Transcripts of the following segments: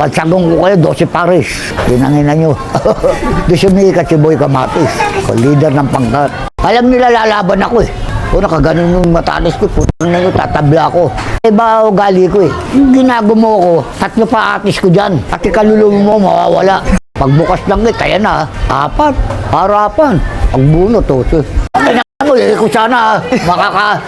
Bansagong ko kayo, 12 pares. Tinangina nyo. Di sumikat si Boy Kamatis. O, leader ng pangkat. Alam nila lalaban ako eh. O nakaganon yung matalis ko, putang na yun, tatabla ako. Iba ugali ko eh. Yung ginago mo ko, tatlo pa atis ko dyan. At ikalulong mo, mawawala. Pagbukas lang eh, kaya na. Apat, harapan. Pagbunot, oh. Ay, na mo eh, kung sana makaka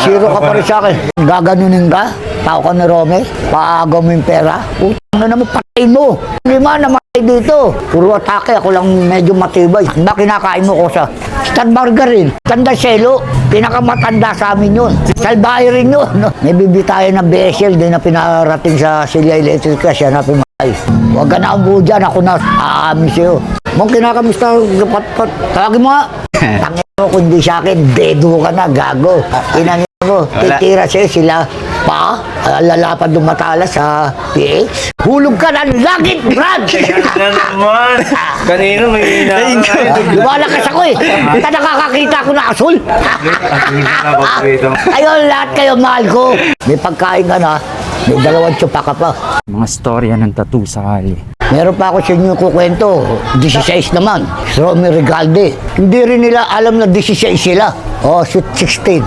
zero ka pa rin sa akin. Gaganunin ka, tao ka ni Rome, paagaw mo yung pera. Utang na naman, patay mo. Lima na matay dito. Puro atake, ako lang medyo matibay. Ba kinakain mo ko sa Stan Margarin, Tanda Selo, pinakamatanda sa amin yun. Salbahe rin yun. No? May bibitayan ng BSL, di na pinarating sa Silya Electrica, siya na pimatay. Huwag ka na umuo dyan, ako na aamin sa'yo. Mong kinakamusta, pat, pat, tawagin mo nga. Tangin mo, kundi sa akin, dedo ka na, gago. Inangin mo, titira sa'yo sila. Pa, ah, lalapad ng matalas sa PH. Hulog ka ng langit, Brad! Na naman. Kanino may inaaral. Lumalakas ako eh. Basta nakakakita ko na asul. Ayun, lahat kayo mahal ko. May pagkain ka na. May dalawang tsupa ka pa. Mga storya ng tattoo sa kali. Meron pa ako sa inyo kukwento. 16 naman. Romy Regalde. Hindi rin nila alam na 16 sila. Oh, sweet 16.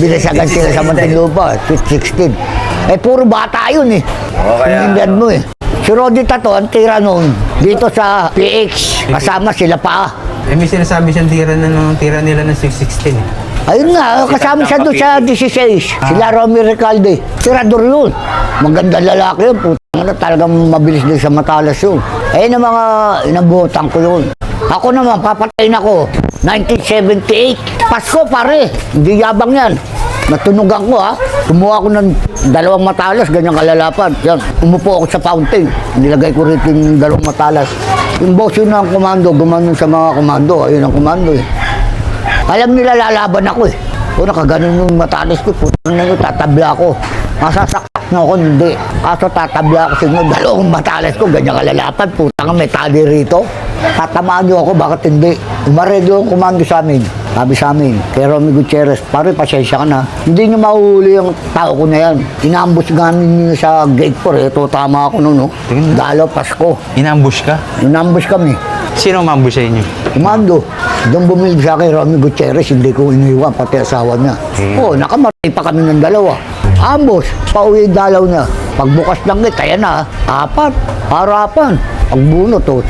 Binasagan sila sa Mantinlupa. Sweet 16. Eh, puro bata yun eh. Oo, kaya- Pinindad mo eh. Si Roddy Tato, ang tira noon, dito sa PX, kasama sila pa. Eh, may sinasabi siyang tira na nung tira nila ng 616 eh. Ayun nga, kasama siya doon sa 16. Sila Romy Recalde. Tirador yun. Magandang lalaki yun. Na talagang mabilis din sa matalas yun. Ayun ang mga inabutan ko yun. Ako naman, papatayin ako. 1978. Pasko pare. Hindi yabang yan. Natunugan ko ha. Kumuha ko ng dalawang matalas, ganyang kalalapad. Yan. Umupo ako sa fountain. Nilagay ko rito yung dalawang matalas. Yung boss yun ng komando, gumanon sa mga komando. Ayun ang komando eh. Alam nila lalaban ako eh. O nakaganon yung matalis ko, putang na yun, tatabla ako. Masasaksak na ako, hindi. Kaso tatabla ako sa inyo, dalawang matalis ko, ganyan kalalapan, putang may tali rito. Tatamaan niyo ako, bakit hindi? Umaredo yung kumando sa amin. Sabi sa amin, kay Romy Gutierrez, pare, pasensya ka na. Hindi niyo mahuhuli yung tao ko na yan. Inambus gamin niyo sa gate 4, ito tama ako noon, no? Dalaw Pasko. Inambush ka? Inambus kami. Sino umambush sa inyo? Kumando, doon bumili sa akin Romy Gutierrez, hindi ko iniwan, pati asawa niya. Oo, nakamatay pa kami ng dalawa. Ambos, pauwi dalaw niya. Pagbukas lang eh, kaya na, apat, harapan. Pagbunot, oh.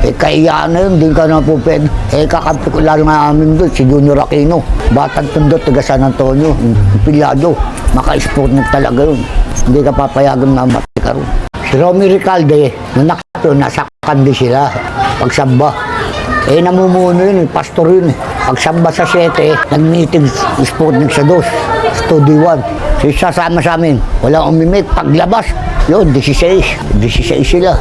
Eh, kaya na yun, din ka na po pwede. Eh, kakampi ko lang namin doon, si Junior Aquino. Batang tundot, taga San Antonio, pilyado. Maka-sport na talaga yun. Hindi ka papayagan na matay ka ron. Si Romy Ricalde, nung nakato, nasa kandi sila. Pagsamba. Eh, namumuno yun, eh, pastor yun. Pagsamba sa 7, nag-meeting, Sputnik sa 2, Studio 1. Sasama sa amin. Walang umimik. Paglabas, yun, 16. 16 sila.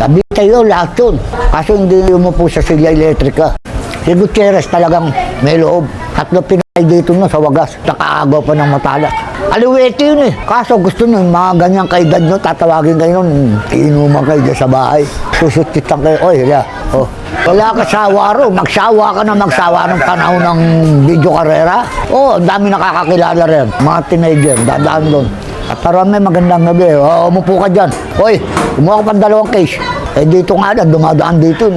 Sabi tayo, lahat yun. Kaso hindi umupo sa Silya Electrica. Si Gutierrez talagang may loob. Tatlo pinay dito na sa wagas. Nakaagaw pa ng matalas. Aliwete yun eh. Kaso gusto nyo, mga ganyang kaedad nyo, tatawagin kayo nun. Inuman kayo dyan sa bahay. Susutitan kayo. Oy, ya. Oh. Wala ka sawa ro. Magsawa ka na magsawa ng panahon ng video karera. Oh, dami nakakakilala rin. Mga teenager, dadaan doon. At parang may magandang gabi. Oh, umupo ka dyan. Oy, kumuha ka pa ng dalawang case. Eh dito nga lang, dumadaan dito.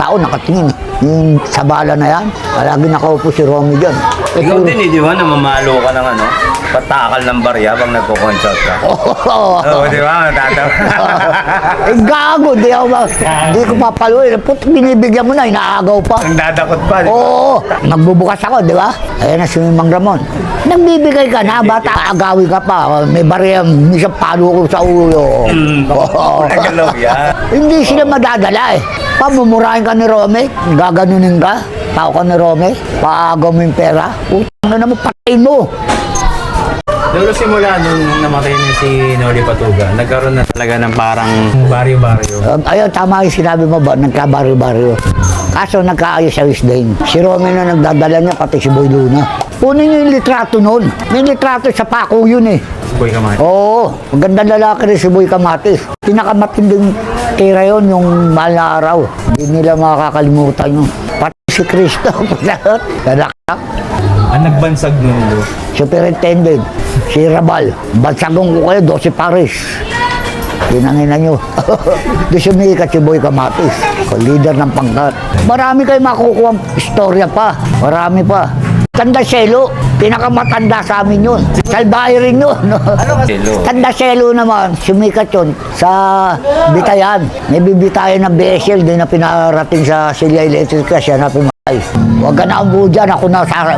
Tao nakatingin. Yung sa bala na yan, palagi nakaupo si Romy dyan. Ikaw din eh, di ba, na mamalo ka ng ano, patakal ng barya pag nagko-consult ka. Oo. Oo, di ba? Matatawa. eh, gago, di ako ba? Di ko papaluin. Put, binibigyan mo na, inaagaw pa. Ang dadakot pa, di ba? Oo, magbubukas ako, di ba? Ayan na si Mang Ramon. Nagbibigay ka na, bata, agawi ka pa. May barya, minsan palo ko sa ulo. Oo. Nagalaw yan. Hindi sila madadala eh. Pamumurahin ka ni Rome, gaganunin ka, tao ka ni Rome, paagaw mo yung pera, utang na naman, patay mo. Lalo simula nung namatay na si Noli Patuga, nagkaroon na talaga ng parang baryo-baryo. Um, ayun, tama yung sinabi mo ba, nagkabaryo-baryo. Kaso nagkaayos-ayos din. Si Rome na nagdadala niya, pati si Boy Luna. Kunin niyo yung litrato noon. May litrato sa pako yun eh. Boy Kamay. Oo, magandang lalaki rin si Boy Kamatis. Pinakamatinding tira yon yung mahal na araw. Hindi nila makakalimutan yun. Pati si Cristo, lahat. Ang nagbansag nun, Lo. Superintendent, si Rabal. Bansagong ko kayo, 12 pares. Tinangina nyo. Doon sumikat si Boy Kamatis. Leader ng pangkat. Marami kayo makukuha istorya pa. Marami pa. Tanda Selo, pinakamatanda sa amin yun. Salbahe rin yun. Selo? Tanda Selo naman, sumikat yun sa Bitayan. May bibitayan ng BSL, di na pinarating sa Silya Electric siya na pumatay. Huwag ka na umuwi dyan, ako na sa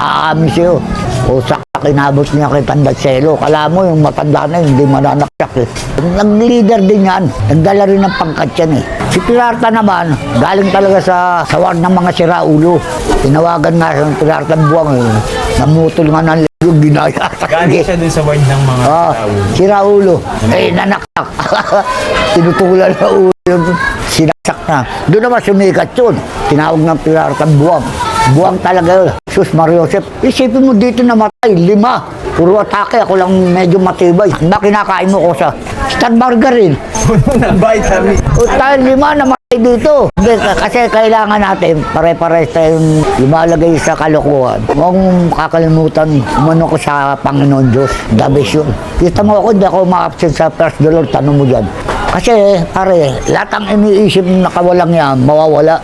aamin sa'yo. O sakta kinabot niya kay Tanda Selo. Kala mo yung matanda na yun, hindi mananaksak eh. Nag-leader din yan, nagdala rin ng pangkat yan eh. Si Pirarta naman, galing talaga sa sawar ng mga siraulo. Tinawagan nga sa Pirarta buwang eh. Namutol nga ng yung ginaya. Galing siya dun sa ward ng mga Ah, tao. sira ulo. Eh, nanakak. Tinutulan na ulo. Sinaksak na. Doon naman sumikat yun. Tinawag ng pirartang buwang. Buwang talaga yun. Sus Mariosep. Isipin mo dito namatay. Lima. Puro atake. Ako lang medyo matibay. Na kinakain mo ko sa Star Margarine. Puno ng vitamin. O tayo lima namatay dito. Hindi, k- kasi kailangan natin, pare-pares tayong lumalagay sa kalokohan. Huwag mong kakalimutan, umano ko sa Panginoon Diyos. The best yun. Kita mo ako, hindi ako ma-absent sa first dollar, tanong mo dyan. Kasi, pare, lahat ang iniisip na nakawalang yan, mawawala.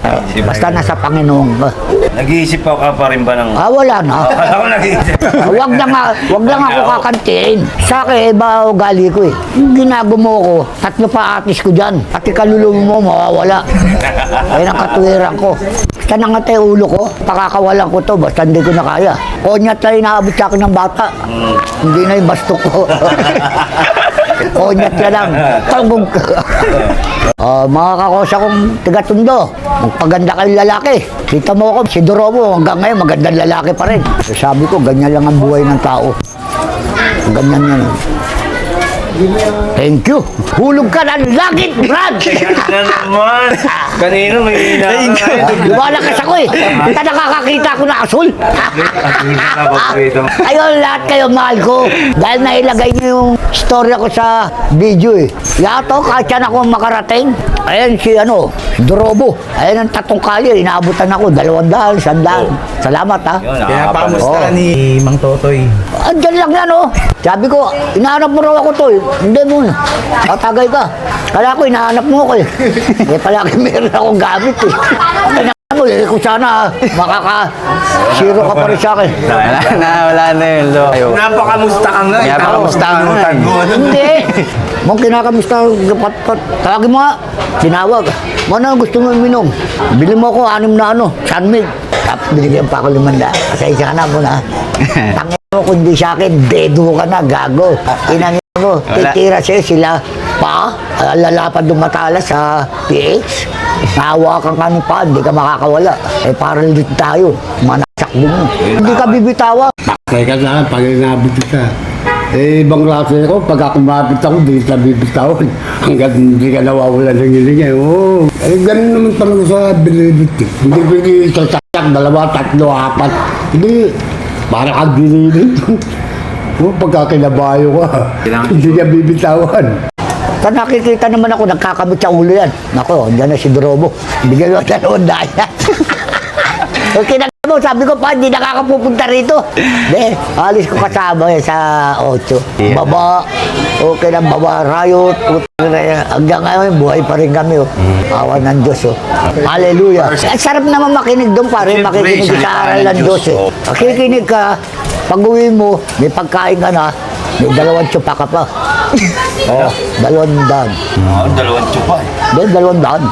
Basta nasa Panginoon ka. Nag-iisip pa ka pa rin ba ng... Ah, wala na. Akala ko nag-iisip. wag na nga, wag lang ako kakantiin. Sa akin, iba ugali ko eh. Yung ginago mo ko, tatlo pa atis ko dyan. Pati kaluluwa mo, mawawala. Ayun ang katuwiran ko. Basta nangatay ulo ko, pakakawalan ko to, basta hindi ko na kaya. Konyat na inaabot sa akin ng bata. Hindi na yung basto ko. Konyat na lang. Tangong Ah, mga kakosa kong tiga-tundo, magpaganda kayong lalaki. Kita mo ako, si Dorobo, hanggang ngayon magandang lalaki pa rin. Sabi ko, ganyan lang ang buhay ng tao. Ganyan yan. Thank you. Hulog ka ng langit, Brad! Na naman. Kanina may inaaral kayo. Lumalakas ako eh. Kita nakakakita ko na asul. Ayun, lahat kayo mahal ko. Dahil nailagay niyo yung storya ko sa video eh. Yato, kahit yan ako makarating. Ayan si ano, si Dorobo. Ayan ang tatong kali. Inaabutan ako. Dalawang daan, sandaan. Salamat ha. Yun, Kaya pamusta ni Mang Totoy? Andyan lang yan oh. Sabi ko, inahanap mo raw ako to eh. Hindi mo. Tatagay ka. Kala ko, inahanap mo ako eh. Eh palagi meron akong gamit eh. Kaya mo eh, kung sana makaka-zero ka pa rin sa akin. Wala na, wala na yun. So, ayo. Napakamusta ka nga. Napakamusta ka nga. Hindi. Mong kinakamusta, pat, pat, tawagin mo nga. Tinawag. Mana gusto mo minom? Bili mo ako anim na ano, sunmig. Tapos binigyan pa ako limanda. Pasensya ka na muna. Tangin mo kundi sa akin, dedo ka na, gago. Inangin Wala. titira sa'yo sila pa, ah, lalapad ng matalas sa PX. Nahawakan ka ni pa, hindi ka makakawala. Eh parang dito tayo, manasak din. Hindi ka bibitawan. Teka na, pag inabot ka. Eh, ibang klase ako, pag kumapit ako, di sa bibitawan. Hanggang hindi ka nawawala ng hiling eh. Oo. Eh, ganun naman talaga sa bilibit. eh. Hindi pwede isa saksak, dalawa, tatlo, apat. Hindi, parang kang binilip. Oo, pagka kinabayo ka, hindi ka bibitawan. Sa nakikita naman ako, nagkakamit sa ulo yan. Nako, dyan na si Drobo. Bigyan mo sa noon dahil. Okay na mo, sabi ko pa, hindi nakakapupunta rito. De, alis ko kasama eh sa 8. Baba, okay na, baba, yan. Hanggang ngayon, buhay pa rin kami. Oh. Awa ng Diyos. Oh. Hallelujah. Ang sarap naman makinig doon pare, makikinig sa aral ng. Diyos, Eh. oh. Makikinig ka, pag uwi mo, may pagkain ka na, may dalawang tsupa ka pa. Oh, dalawang daan. Oo, dalawang tsupa eh. Doon, dalawang daan.